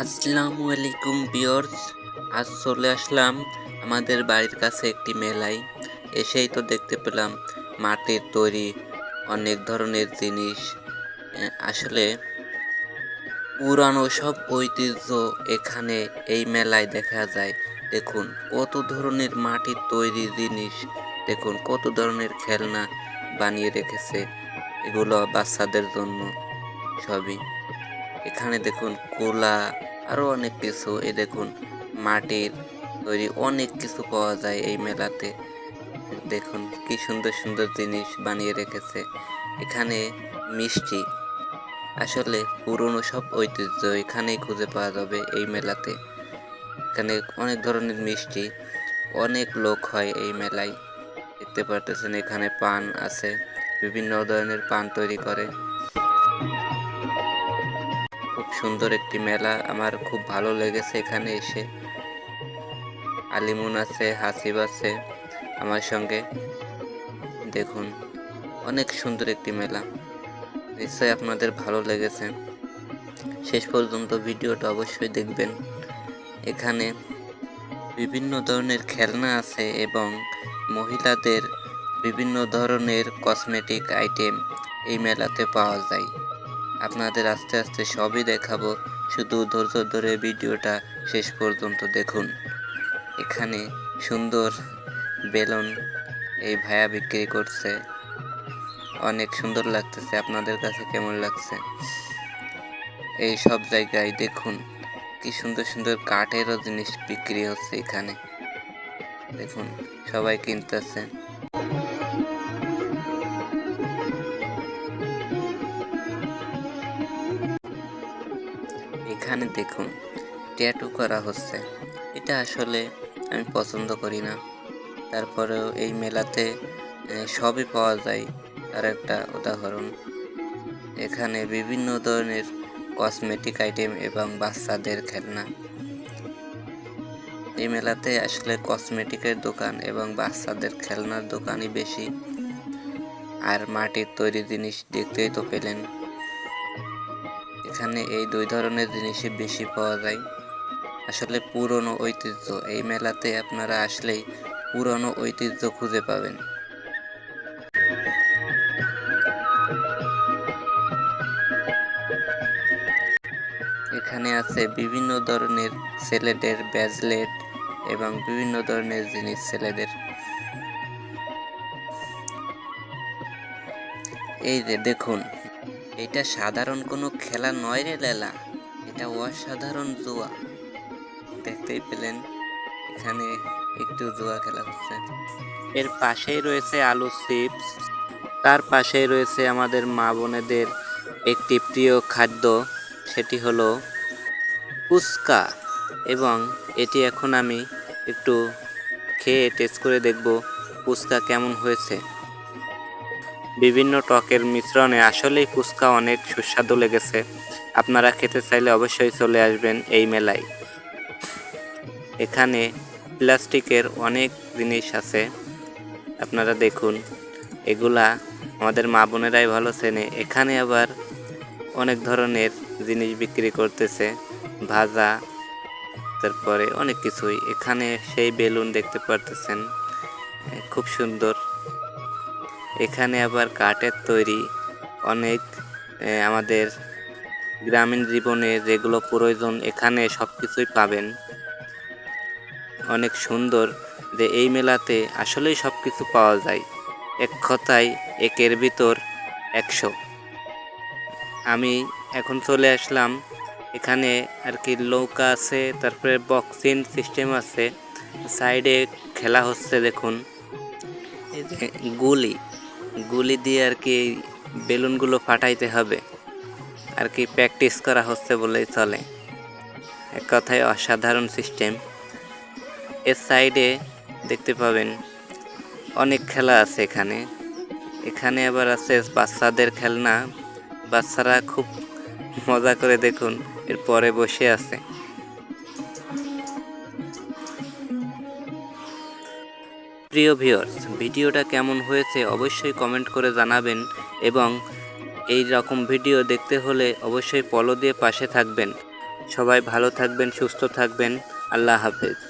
আসসালামু আলাইকুম বিয়র্স আজ চলে আসলাম আমাদের বাড়ির কাছে একটি মেলায়। এসেই তো দেখতে পেলাম মাটির তৈরি অনেক ধরনের জিনিস। আসলে পুরানো সব ঐতিহ্য এখানে এই মেলায় দেখা যায়। দেখুন, কত ধরনের মাটির তৈরি জিনিস। দেখুন, কত ধরনের খেলনা বানিয়ে রেখেছে এগুলো বাচ্চাদের জন্য সবই। এখানে দেখুন কোলা, আরও অনেক কিছু। এ দেখুন মাটির তৈরি অনেক কিছু পাওয়া যায় এই মেলাতে। দেখুন কি সুন্দর সুন্দর জিনিস বানিয়ে রেখেছে। এখানে মিষ্টি, আসলে পুরনো সব ঐতিহ্য এখানেই খুঁজে পাওয়া যাবে এই মেলাতে। এখানে অনেক ধরনের মিষ্টি, অনেক লোক হয় এই মেলায়। দেখতে পারতেছেন এখানে পান আছে, বিভিন্ন ধরনের পান তৈরি করে। খুব সুন্দর একটি মেলা। আমার খুব ভালো লেগেছে এখানে এসে। আলিমুন আছে, হাসিব আছে আমার সঙ্গে। দেখুন, অনেক সুন্দর একটি মেলা। নিশ্চয়ই আপনাদের ভালো লেগেছে। শেষ পর্যন্ত ভিডিওটা অবশ্যই দেখবেন। এখানে বিভিন্ন ধরনের খেলনা আছে এবং মহিলাদের বিভিন্ন ধরনের কসমেটিক আইটেম এই মেলাতে পাওয়া যায়। আপনাদের আস্তে আস্তে সবই দেখাবো। শুধু ধৈর্য ধরে ভিডিওটা শেষ পর্যন্ত দেখুন। এখানে সুন্দর বেলুন এই ভায়া বিক্রি করছে। অনেক সুন্দর লাগতেছে। আপনাদের কাছে কেমন লাগছে? এই সব জায়গায় দেখুন, কি সুন্দর সুন্দর কাঠেরও জিনিস বিক্রি হচ্ছে এখানে। দেখুন, সবাই কিনতেছে। এখানে দেখুন ট্যাটু করা হচ্ছে। এটা আসলে আমি পছন্দ করি না। তারপরেও এই মেলাতে সবই পাওয়া যায়। তার একটা উদাহরণ, এখানে বিভিন্ন ধরনের কসমেটিক আইটেম এবং বাচ্চাদের খেলনা। এই মেলাতে আসলে কসমেটিকের দোকান এবং বাচ্চাদের খেলনার দোকানই বেশি। আর মাটির তৈরি জিনিস দেখতেই তো পেলেন। এখানে এই দুই ধরনের জিনিসই বেশি পাওয়া যায়। আসলে পুরনো ঐতিহ্য, এই মেলাতে আপনারা আসলেই পুরনো ঐতিহ্য খুঁজে পাবেন। এখানে আছে বিভিন্ন ধরনের ছেলেদের ব্যাজলেট এবং বিভিন্ন ধরনের জিনিস ছেলেদের এই যে দেখুন এটা সাধারণ কোনো খেলা নয় রে লেলা। এটা অসাধারণ জুয়া। দেখতেই পেলেন, এখানে একটু জুয়া খেলা হচ্ছে। এর পাশেই রয়েছে আলু চিপস। তার পাশেই রয়েছে আমাদের মা বোনেদের একটি প্রিয় খাদ্য, সেটি হলো ফুচকা। এবং এটি এখন আমি একটু খেয়ে টেস্ট করে দেখব ফুচকা কেমন হয়েছে। বিভিন্ন টকের মিশ্রণে আসলেই ফুচকা অনেক সুস্বাদু লেগেছে। আপনারা খেতে চাইলে অবশ্যই চলে আসবেন এই মেলায়। এখানে প্লাস্টিকের অনেক জিনিস আছে। আপনারা দেখুন, এগুলা আমাদের মা বোনেরাই ভালো চেনে। এখানে আবার অনেক ধরনের জিনিস বিক্রি করতেছে, ভাজা, তারপরে অনেক কিছুই। এখানে সেই বেলুন দেখতে পারতেছেন। খুব সুন্দর। এখানে আবার কাঠের তৈরি অনেক আমাদের গ্রামীণ জীবনে যেগুলো প্রয়োজন এখানে সব কিছুই পাবেন। অনেক সুন্দর যে এই মেলাতে আসলেই সব কিছু পাওয়া যায়। এক কথায় একের ভিতর একশো। আমি এখন চলে আসলাম। এখানে আর কি নৌকা আছে, তারপরে বক্সিং সিস্টেম আছে। সাইডে খেলা হচ্ছে দেখুন। গুলি। গুলি দিয়ে আর কি বেলুনগুলো ফাটাইতে হবে। আর কি প্র্যাকটিস করা হচ্ছে বলেই চলে। এক কথায় অসাধারণ সিস্টেম। এর সাইডে দেখতে পাবেন অনেক খেলা আছে এখানে। এখানে আবার আছে বাচ্চাদের খেলনা। বাচ্চারা খুব মজা করে দেখুন, এর পরে বসে আছে। প্রিয় ভিউয়ার্স, ভিডিওটা কেমন হয়েছে অবশ্যই কমেন্ট করে জানাবেন এবং এই রকম ভিডিও দেখতে হলে অবশ্যই ফলো দিয়ে পাশে থাকবেন। সবাই ভালো থাকবেন, সুস্থ থাকবেন। আল্লাহ হাফেজ।